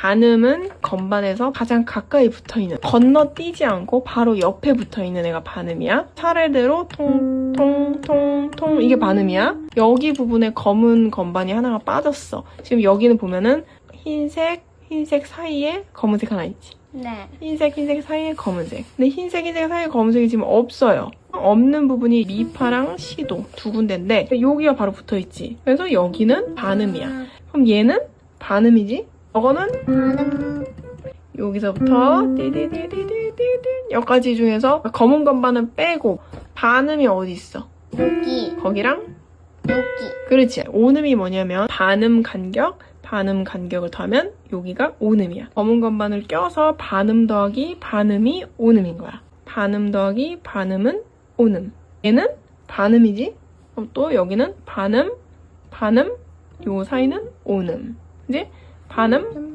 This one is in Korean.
반음은 건반에서 가장 가까이 붙어있는 건너뛰지 않고 바로 옆에 붙어있는 애가 반음이야. 차례대로 통, 통, 통, 통 이게 반음이야. 여기 부분에 검은 건반이 하나가 빠졌어. 지금 여기는 보면은 흰색, 흰색 사이에 검은색 하나 있지. 네. 흰색, 흰색 사이에 검은색. 근데 흰색, 흰색 사이에 검은색이 지금 없어요. 없는 부분이 미파랑 시도 두 군데인데 여기가 바로 붙어있지. 그래서 여기는 반음이야. 그럼 얘는 반음이지? 저거는. 여기서부터 띠디디디디디디 여기까지 중에서 검은 건반은 빼고 반음이 어디 있어? 여기. 거기랑 여기. 그렇지. 오음이 뭐냐면 반음 간격, 반음 간격을 더하면 여기가 오음이야. 검은 건반을 껴서 반음 더하기 반음이 오음인 거야. 반음 더하기 반음은 오음. 얘는 반음이지? 그럼 또 여기는 반음, 반음, 요 사이는 오음. 이제 반음,